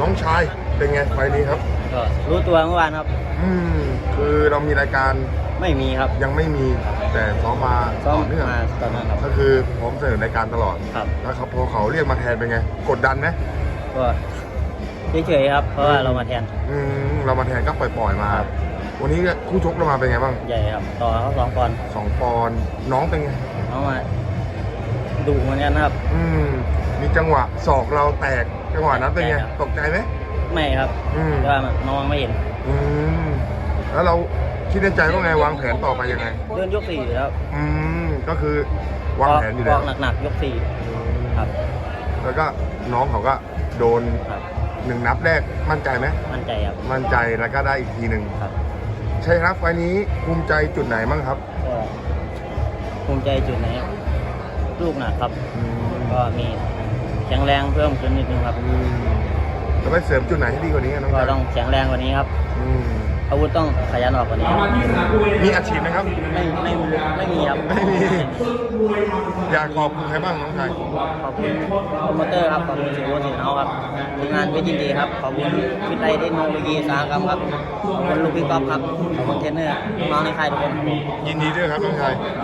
น้องชายเป็นไงไฟล์นี้ครับ ก็รู้ตัวเมื่อวานครับ อืมคือเรามีรายการไม่มีครับ ยังไม่มีแต่ซ้อมมาซ้อมต่อเนื่องมาตอนนั้นครับ ก็คือพร้อมเสนอรายการตลอดครับ แล้วเขาพอเขาเรียกมาแทนเป็นไง กดดันไหมก็เฉยๆครับ เพราะว่าเรามาแทน อืมเรามาแทนก็ปล่อยๆมา ครับ วันนี้คู่ชกเรามาเป็นไงบ้างใหญ่ครับ ต่อเขาสองปอนด์สองปอนด์น้องเป็นไง เขามาดุเหมือนกันนะครับ อืม มีจังหวะศอกเราแตกจังหวะนั้นเป็นไงใช่ครับตกใจไหมไม่ครับอืมเพราะว่าน้องไม่เห็น อืมแล้วเราคิดในใจว่าไงวางแผนต่อไปยังไงเดินยกสี่แล้วอืมก็คือวางแผนอยู่แล้วกหนักๆยกสี่ครับ แล้วก็น้องเขาก็โดนครับหนึ่งนับแรกมั่นใจไหมมั่นใจครับมั่นใจแล้วก็ได้อีกทีหนึ่งครับใช่ครับไฟล์นี้ภูมิใจจุดไหนบ้างครับก็ภูมิใจจุดไหนครับลูกหนักครับอืมก็มี แข็งแรงเพิ่มขึ้นนิดนึงครับอืมจะไปเสริมจุดไหนให้ดีกว่านี้อะน้องก็ชายต้องแข็งแรงกว่านี้ครับ อืมอาวุธต้องขยันออกกว่านี้ครับมีอาชีพไหมครับ ไม่ไม่ไม่มีครับ ไม่มี อยากขอบคุณใครบ้างน้องชายขอบคุณโปรโมเตอร์ครับ ขอบคุณสิวสินเอาครับทีมงานเพชรยินดีครับ ขอบคุณวิทยาลัยเทคโนโลยีอุตสาหกรรมครับ ขอบคุณลูกพี่ก๊อฟครับ ขอบคุณเทรนเนอร์น้องๆในค่ายทุกคนครับ ยินดีด้วยครับน้องชาย